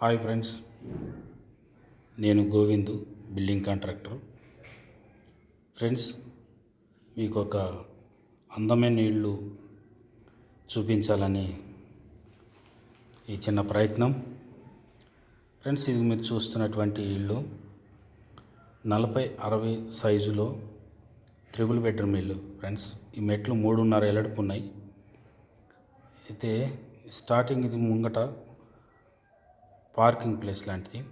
Hi friends నేను Govindu building contractor. Friends మీకు ఒక అందమైన ఇల్లు చూపించాలని ఈ చిన్న ప్రయత్నం. ఫ్రెండ్స్ ఇది మీరు చూస్తున్నటువంటి ఇల్లు. నలభై అరవై సైజులో త్రిబుల్ బెడ్రూమ్ ఇల్లు. ఫ్రెండ్స్ ఈ మెట్లు మూడున్నర ఎలడుపు ఉన్నాయి అయితే స్టార్టింగ్ ఇది ముంగట పార్కింగ్ ప్లేస్ లాంటిది.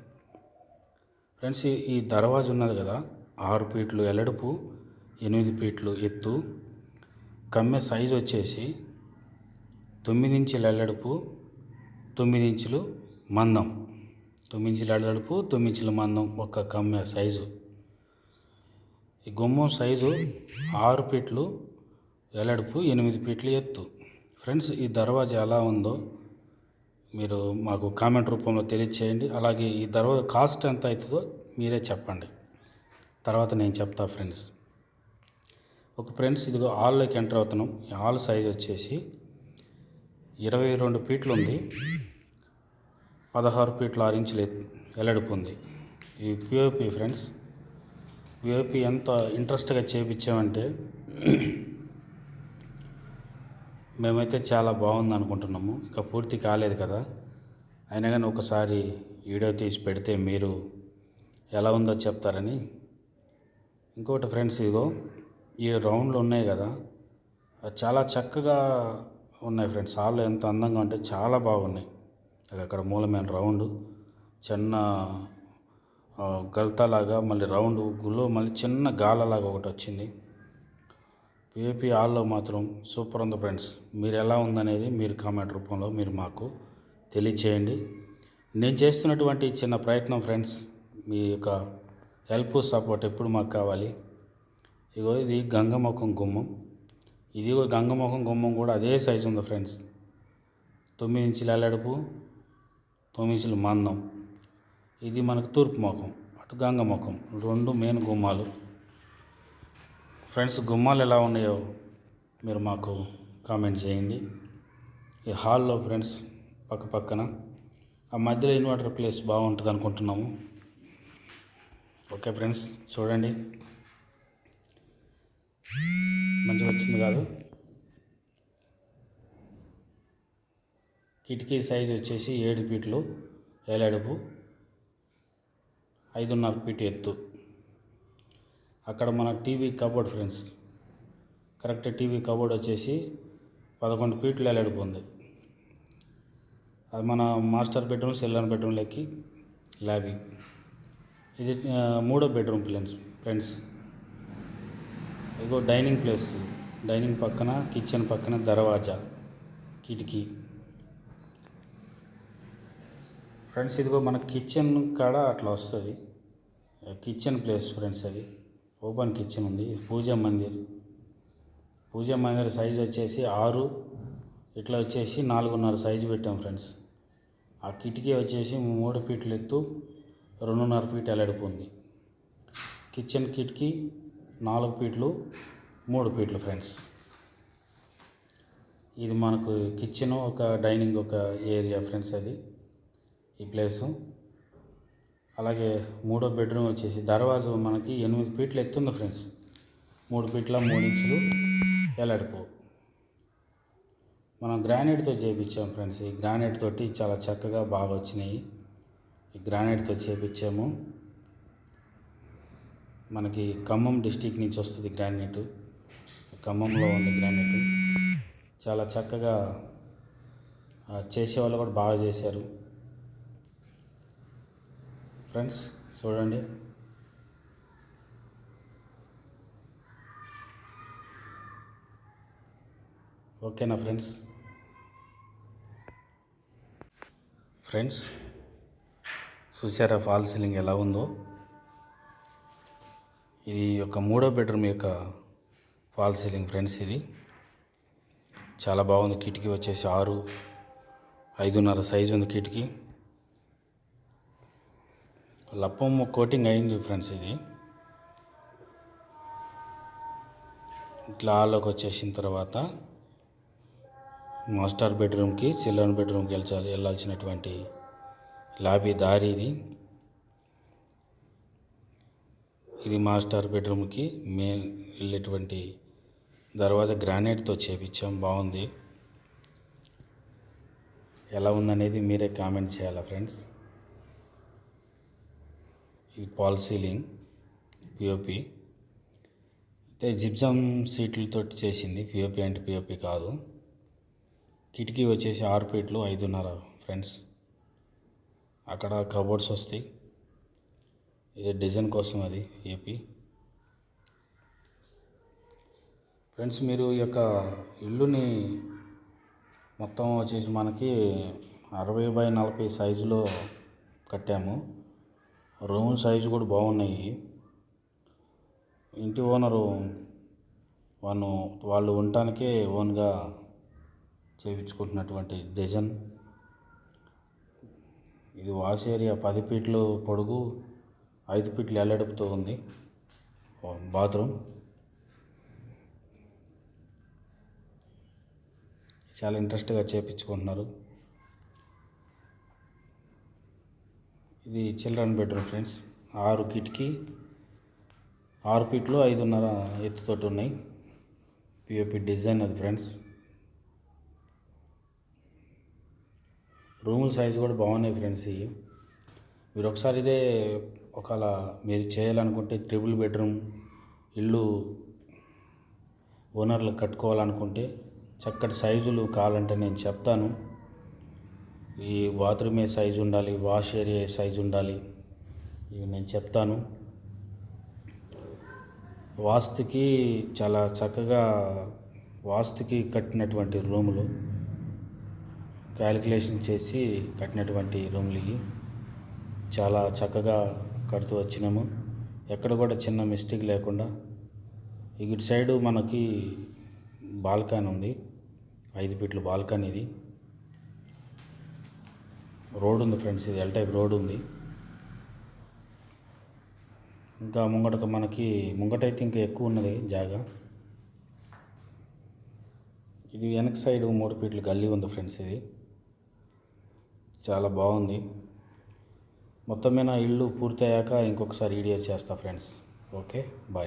ఫ్రెండ్స్ ఈ- దర్వాజు ఉన్నది కదా ఆరు ఫీట్లు ఎలడుపు ఎనిమిది ఫీట్లు ఎత్తు కమ్మె సైజు వచ్చేసి తొమ్మిది ఇంచుల ఎల్లడుపు తొమ్మిది ఇంచులు మందం. తొమ్మిది ఇంచుల ఎల్లడుపు తొమ్మిది ఇంచుల మందం ఒక కమ్మె సైజు ఈ గుమ్మం సైజు ఆరు ఫీట్లు ఎలడుపు ఎనిమిది ఫీట్లు ఎత్తు. ఫ్రెండ్స్ ఈ దర్వాజా ఎలా ఉందో మీరు మాకు కామెంట్ రూపంలో తెలియచేయండి. అలాగే ఈ తర్వాత కాస్ట్ ఎంత అవుతుందో మీరే చెప్పండి. తర్వాత నేను చెప్తా ఫ్రెండ్స్. ఒక ఫ్రెండ్స్ ఇదిగో హాల్లోకి ఎంటర్ అవుతున్నాం. ఈ హాల్ సైజ్ వచ్చేసి ఇరవై రెండు ఫీట్లు ఉంది. పదహారు ఫీట్లు ఆరు ఇంచులు ఎత్- ఉంది. ఈ పిఓపి ఫ్రెండ్స్ పిఓపి ఎంత ఇంట్రెస్ట్గా చేపించామంటే మేమైతే చాలా బాగుంది అనుకుంటున్నాము ఇంకా పూర్తి కాలేదు కదా. అయినా కానీ ఒకసారి వీడియో తీసి పెడితే మీరు ఎలా ఉందో చెప్తారని. ఇంకోటి ఫ్రెండ్స్ ఇదిగో ఈ రౌండ్లు ఉన్నాయి కదా. చాలా చక్కగా ఉన్నాయి ఫ్రెండ్స్. హాల్లో ఎంత అందంగా ఉంటే చాలా బాగున్నాయి. అక్కడ మూలమైన రౌండ్ చిన్న గల్తాలాగా మళ్ళీ రౌండ్ గుళ్ళో మళ్ళీ చిన్న గాలలాగా ఒకటి వచ్చింది. పిఏపి హాల్లో మాత్రం సూపర్ ఉంది ఫ్రెండ్స్. మీరు ఎలా ఉందనేది మీరు కామెంట్ రూపంలో మీరు మాకు తెలియచేయండి. నేను చేస్తున్నటువంటి చిన్న ప్రయత్నం ఫ్రెండ్స్ మీ యొక్క హెల్ప్ సపోర్ట్ ఎప్పుడు మాకు కావాలి? ఇగో ఇది గంగముఖం గుమ్మం. ఇది గంగముఖం గుమ్మం కూడా అదే సైజు ఉంది ఫ్రెండ్స్. తొమ్మిది ఇంచుల అల్లడుపు తొమ్మిది ఇంచుల మందం. ఇది మనకు తూర్పు ముఖం అటు గంగముఖం రెండు మెయిన్ గుమ్మాలు. ఫ్రెండ్స్ గుమ్మాలు ఎలా ఉన్నాయో మీరు మాకు కామెంట్ చేయండి. ఈ హాల్లో ఫ్రెండ్స్ పక్క పక్కన ఆ మధ్యలో ఇన్వర్టర్ ప్లేస్ బాగుంటుంది అనుకుంటున్నాము. ఓకే ఫ్రెండ్స్ చూడండి. మంచిగా వచ్చింది కాదు. కిటికీ సైజ్ వచ్చేసి ఏడు ఫీట్లు ఏలాడుపు ఐదున్నర ఫీట్ ఎత్తు. అక్కడ మన TV cupboard friends correct TV cupboard వచ్చేసి పదకొండు ఫీట్లు ఎలాడుపు అది మన మాస్టర్ బెడ్రూమ్ సెల్లర్ బెడ్రూమ్ లెక్కి ల్యాబీ ఇది మూడో బెడ్రూమ్ ప్లేన్స్ ఫ్రెండ్స్ ఇదిగో డైనింగ్ ప్లేస్ డైనింగ్ పక్కన కిచెన్ పక్కన దర్వాజా కిటికీ. ఫ్రెండ్స్ ఇదిగో మన కిచెన్ కాడ అట్లా వస్తుంది. కిచెన్ ప్లేస్ ఫ్రెండ్స్ అది. ఓపెన్ కిచెన్ ఉంది ఇది పూజా మందిర్. పూజా మందిర్ సైజ్ వచ్చేసి ఆరు ఇట్లా వచ్చేసి నాలుగున్నర సైజు పెట్టాం ఫ్రెండ్స్. ఆ కిటికీ వచ్చేసి మూడు ఫీట్లు ఎత్తు రెండున్నర ఫీట్ ఎలడుపు ఉంది. కిచెన్ కిటికీ నాలుగు ఫీట్లు మూడు ఫీట్లు ఫ్రెండ్స్. ఇది మనకు కిచెన్ ఒక డైనింగ్ ఒక ఏరియా ఫ్రెండ్స్ అది ఈ ప్లేసు. అలాగే మూడో బెడ్రూమ్ వచ్చేసి దర్వాజు మనకి ఎనిమిది ఫీట్లు ఎత్తుంది ఫ్రెండ్స్. మూడు ఫీట్ల మూడు ఇంచులు ఎలడుపు. మనం గ్రానైట్తో చేయించాం ఫ్రెండ్స్. ఈ గ్రానైట్ తోటి చాలా చక్కగా బాగా వచ్చినాయి. ఈ గ్రానైట్తో చేయించాము మనకి ఖమ్మం డిస్టిక్ నుంచి వస్తుంది గ్రానైట్. ఖమ్మంలో ఉంది గ్రానైట్. చాలా చక్కగా చేసేవాళ్ళు కూడా బాగా చేశారు. ఫ్రెండ్స్ చూడండి. ఓకేనా ఫ్రెండ్స్? ఫ్రెండ్స్ చూసారా ఫాల్ సీలింగ్ ఎలా ఉందో? ఇది ఒక మూడో బెడ్రూమ్ యొక్క ఫాల్ సీలింగ్ ఫ్రెండ్స్ ఇది. చాలా బాగుంది కిటికీ వచ్చేసి ఆరు ఐదున్నర సైజు ఉంది కిటికీ. లప్పం కోటింగ్ అయింది ఫ్రెండ్స్ ఇది. ఇట్లా ఆలోకి వచ్చేసిన తర్వాత మాస్టర్ బెడ్రూమ్కి చిల్డ్రన్ బెడ్రూమ్కి వెళ్ళాలి వెళ్ళాల్సినటువంటి లాబీ దారి ఇది. ఇది మాస్టర్ బెడ్రూమ్కి మెయిన్ వెళ్ళేటువంటి దర్వాజా గ్రానైట్తో చేపించాం బాగుంది. ఎలా ఉందనేది మీరే కామెంట్ చేయాలా ఫ్రెండ్స్? ఇది పాల్ సీలింగ్ పిఓపి అయితే జిప్సమ్ సీట్లతో చేసింది పిఓపి అంటే పిఓపి కాదు. కిటికీ వచ్చేసి ఆరు ఫీట్లు ఐదున్నర ఫ్రెండ్స్. అక్కడ కబోర్డ్స్ వస్తాయి. ఇది డిజైన్ కోసం అది ఏపీ ఫ్రెండ్స్ మీరు ఈ యొక్క ఇల్లుని మొత్తం వచ్చేసి మనకి అరవై బై నలభై సైజులో కట్టాము. రూమ్ సైజు కూడా బాగున్నాయి. ఇంటి ఓనరు వాళ్ళు వాళ్ళు ఉండటానికే ఓన్గా చేయించుకుంటున్నటువంటి డిజైన్. ఇది వాష్ ఏరియా పది ఫీట్లు పొడుగు ఐదు ఫీట్లు ఎల్లడుపుతో ఉంది. బాత్రూమ్. చాలా ఇంట్రెస్ట్గా చేపించుకుంటున్నారు. ఇది చిల్డ్రన్ బెడ్రూమ్ ఫ్రెండ్స్. ఆరు కిటికీ ఆరు ఫీట్లు ఐదున్నర ఎత్తుతోటి ఉన్నాయి. పిఓపి డిజైన్ అది ఫ్రెండ్స్. రూముల సైజు కూడా బాగున్నాయి ఫ్రెండ్స్ ఇవి. మీరు ఒకసారి ఇదే ఒకవేళ మీరు చేయాలనుకుంటే ట్రిపుల్ బెడ్రూమ్ ఇల్లు ఓనర్లు కట్టుకోవాలనుకుంటే చక్కటి సైజులు కావాలంటే నేను చెప్తాను. ఈ బాత్రూమ్ ఏ సైజు ఉండాలి వాష్ ఏరియా ఏ సైజు ఉండాలి ఇవి నేను చెప్తాను. వాస్తుకి చాలా చక్కగా వాస్తుకి కట్టినటువంటి రూములు క్యాలిక్యులేషన్ చేసి కట్టినటువంటి రూమ్లు ఇవి. చాలా చక్కగా కడుతూ వచ్చినాము. ఎక్కడ కూడా చిన్న మిస్టేక్ లేకుండా ఇటు సైడు మనకి బాల్కనీ ఉంది. ఐదు ఫీట్లు బాల్కనీ ఇది. రోడ్ ఉంది ఫ్రెండ్స్ ఇది ఎల్ టైప్ రోడ్ ఉంది. ఇంకా ముంగట మనకి ముంగటైతే ఇంకా ఎక్కువ ఉన్నది జాగా. ఇది వెనక సైడ్ మూడు ఫీట్లు గల్లీ ఉంది ఫ్రెండ్స్ ఇది. చాలా బాగుంది. మొత్తం మీద ఇల్లు పూర్తయ్యాక ఇంకొకసారి వీడియో చేస్తా ఫ్రెండ్స్. Okay bye.